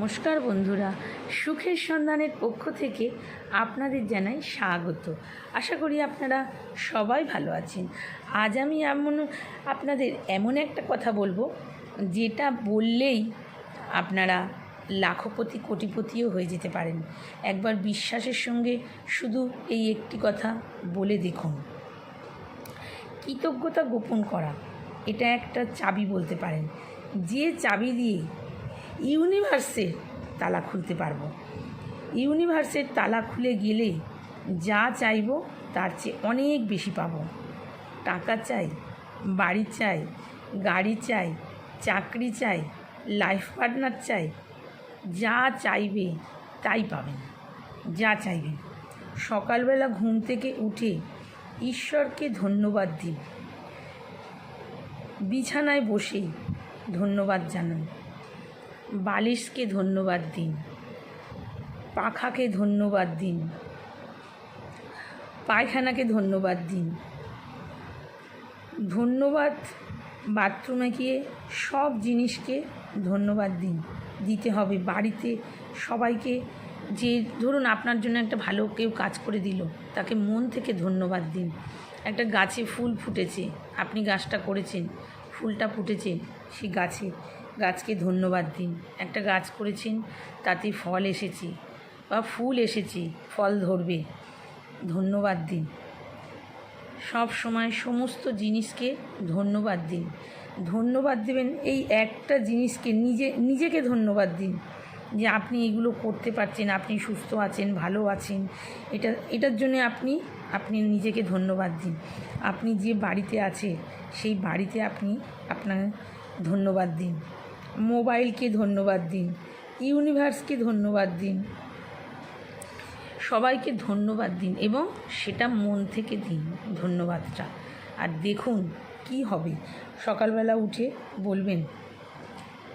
নমস্কার বন্ধুরা। সুখের সন্ধানের পক্ষ থেকে আপনাদের জানাই স্বাগত। আশা করি আপনারা সবাই ভালো আছেন। আজ আমি এমন, আপনাদের এমন একটা কথা বলব, যেটা বললেই আপনারা লাখপতি, কোটিপতিও হয়ে যেতে পারেন। একবার বিশ্বাসের সঙ্গে শুধু এই একটি কথা বলে দেখুন। কৃতজ্ঞতা গোপন করা, এটা একটা চাবি বলতে পারেন। যে চাবি দিয়ে ইউনিভার্সের তালা খুলতে পারব। ইউনিভার্সের তালা খুলে গেলে যা চাইব তার চেয়ে অনেক বেশি পাবো। টাকা চাই, বাড়ি চাই, গাড়ি চাই, চাকরি চাই, লাইফ পার্টনার চাই, যা চাইবে তাই পাবেন, যা চাইবেন। সকালবেলা ঘুম থেকে উঠে ঈশ্বরকে ধন্যবাদ দিন। বিছানায় বসেই ধন্যবাদ জানান। বালিশকে ধন্যবাদ দিন, পাখাকে ধন্যবাদ দিন, পায়খানাকে ধন্যবাদ দিন। ধন্যবাদ বাথরুমে গিয়ে সব জিনিসকে ধন্যবাদ দিন। দিতে হবে। বাড়িতে সবাইকে যে, ধরুন আপনার জন্য একটা ভালো কেউ কাজ করে দিল, তাকে মন থেকে ধন্যবাদ দিন। একটা গাছে ফুল ফুটেছে, আপনি গাছটা করেছেন, ফুলটা ফুটেছে সেই গাছে। গাছকে ধন্যবাদ দিন। একটা গাছ করেছেন, তাতে ফল এসেছে। বা ফুল এসেছে, ফল ধরবে। ধন্যবাদ দিন। সব সময় সমস্ত জিনিসকে ধন্যবাদ দিন। ধন্যবাদ দেবেন এই একটা জিনিসকে, নিজে, নিজেকে ধন্যবাদ দিন। যে আপনি এগুলো করতে পারছেন, আপনি সুস্থ আছেন, ভালো আছেন। এটা, এটার জন্য আপনি আপনি নিজেকে ধন্যবাদ দিন। আপনি যে বাড়িতে আছে, সেই বাড়িতে আপনি আপনার ধন্যবাদ দিন। মোবাইলকে ধন্যবাদ দিন, ইউনিভার্সকে ধন্যবাদ দিন, সবাইকে ধন্যবাদ দিন এবং সেটা মন থেকে দিন ধন্যবাদটা। আর দেখুন কি হবে। সকালবেলা উঠে বলবেন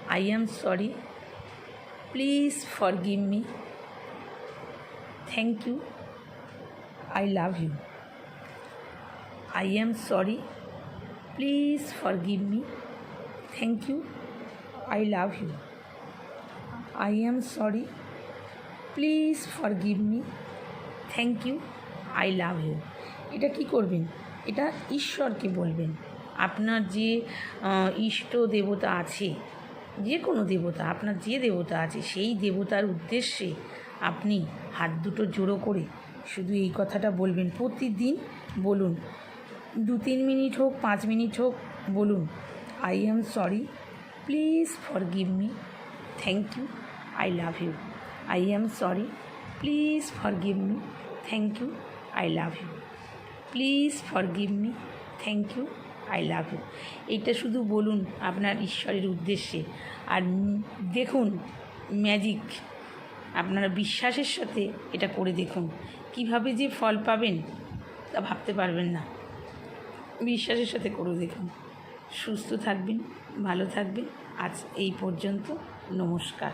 I am sorry please forgive me thank you I love you I am sorry please forgive me thank you I love you I am sorry please forgive me thank you I love you এটা কি করবেন? এটা ঈশ্বরকে বলবেন। আপনার যে ইষ্ট দেবতা আছে যে কোনো দেবতা, আপনার যে দেবতা আছে, সেই দেবতার উদ্দেশ্যে আপনি হাত দুটো জোড়ো করে শুধু এই কথাটা বলবেন। প্রতিদিন বলুন। দু তিন মিনিট হোক, পাঁচ মিনিট হোক, বলুন I am sorry please forgive me thank you I love you I am sorry please forgive me thank you I love you please forgive me thank you I love you এইটা শুধু বলুন আপনার ঈশ্বরের উদ্দেশ্যে। আর দেখুন magic আপনারা বিশ্বাসের সাথে এটা করে দেখুন। কীভাবে যে ফল পাবেন তা ভাবতে পারবেন না। বিশ্বাসের সাথে করে দেখুন। সুস্থ থাকবেন ভালো থাকবেন। আজ এই পর্যন্ত নমস্কার।